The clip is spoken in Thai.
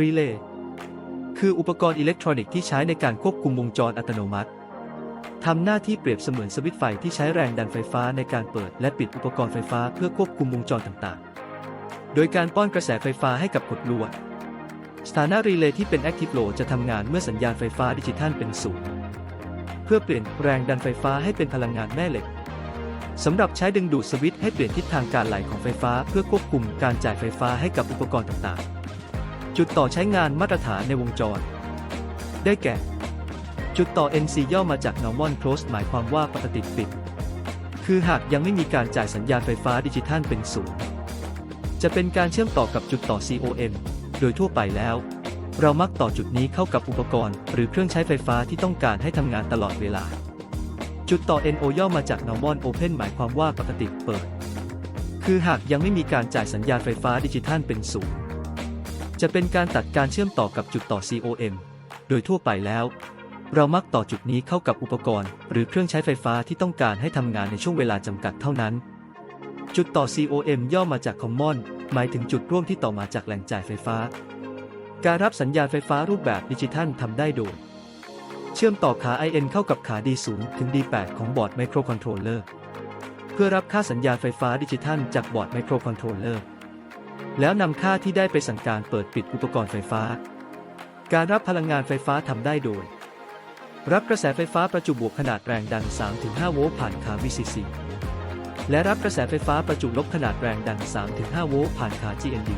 รีเลย์คืออุปกรณ์อิเล็กทรอนิกส์ที่ใช้ในการควบคุมวงจรอัตโนมัติทำหน้าที่เปรียบเสมือนสวิตช์ไฟที่ใช้แรงดันไฟฟ้าในการเปิดและปิดอุปกรณ์ไฟฟ้าเพื่อควบคุมวงจรต่างๆ โดยการป้อนกระแสไฟฟ้าให้กับกดลวด สถานะรีเลย์ที่เป็น Active Low จะทำงานเมื่อสัญญาณไฟฟ้าดิจิทัลเป็นศูนย์เพื่อเปลี่ยนแรงดันไฟฟ้าให้เป็นพลังงานแม่เหล็กสำหรับใช้ดึงดูดสวิตช์ให้เปลี่ยนทิศทางการไหลของไฟฟ้าเพื่อควบคุมการจ่ายไฟฟ้าให้กับอุปกรณ์ต่างๆ จุดต่อใช้งานมาตรฐานในวงจร ได้แก่ จุดต่อ NC ย่อมาจาก Normal Close หมายความว่าปกติปิด คือหากยังไม่มีการจ่ายสัญญาณไฟฟ้าดิจิทัลเป็นศูนย์จะเป็นการเชื่อมต่อกับจุดต่อ COM โดยทั่วไปแล้ว เรามักต่อจุดนี้เข้ากับอุปกรณ์ หรือเครื่องใช้ไฟฟ้าที่ต้องการให้ทำงานตลอดเวลา จุดต่อ NO ย่อมาจาก Normal Open หมายความว่าปกติเปิด คือหากยังไม่มีการจ่ายสัญญาณไฟฟ้าดิจิทัลเป็นศูนย์ จะเป็นการตัดการเชื่อมต่อกับจุดต่อ COM โดยทั่วไปแล้ว เรามักต่อจุดนี้เข้ากับอุปกรณ์ หรือเครื่องใช้ไฟฟ้าที่ต้องการให้ทำงานในช่วงเวลาจำกัดเท่านั้น จุดต่อ COM ย่อมาจาก Common หมายถึงจุดร่วมที่ต่อมาจากแหล่งจ่ายไฟฟ้า การรับสัญญาณไฟฟ้ารูปแบบดิจิทัลทำได้โดย เชื่อมต่อขา IN เข้ากับขา D0 ถึง D8 ของบอร์ดไมโครคอนโทรลเลอร์เพื่อรับค่าสัญญาณไฟฟ้าดิจิทัลจากบอร์ดไมโครคอนโทรลเลอร์ แล้วนำค่าที่ได้ไปสั่งการเปิดปิดอุปกรณ์ไฟฟ้า การรับพลังงานไฟฟ้าทำได้โดย รับกระแสไฟฟ้าประจุบวกขนาดแรงดัน 3-5 โวลต์ผ่านขา VCC และรับกระแสไฟฟ้าประจุลบขนาดแรงดัน 3-5 โวลต์ผ่านขา GND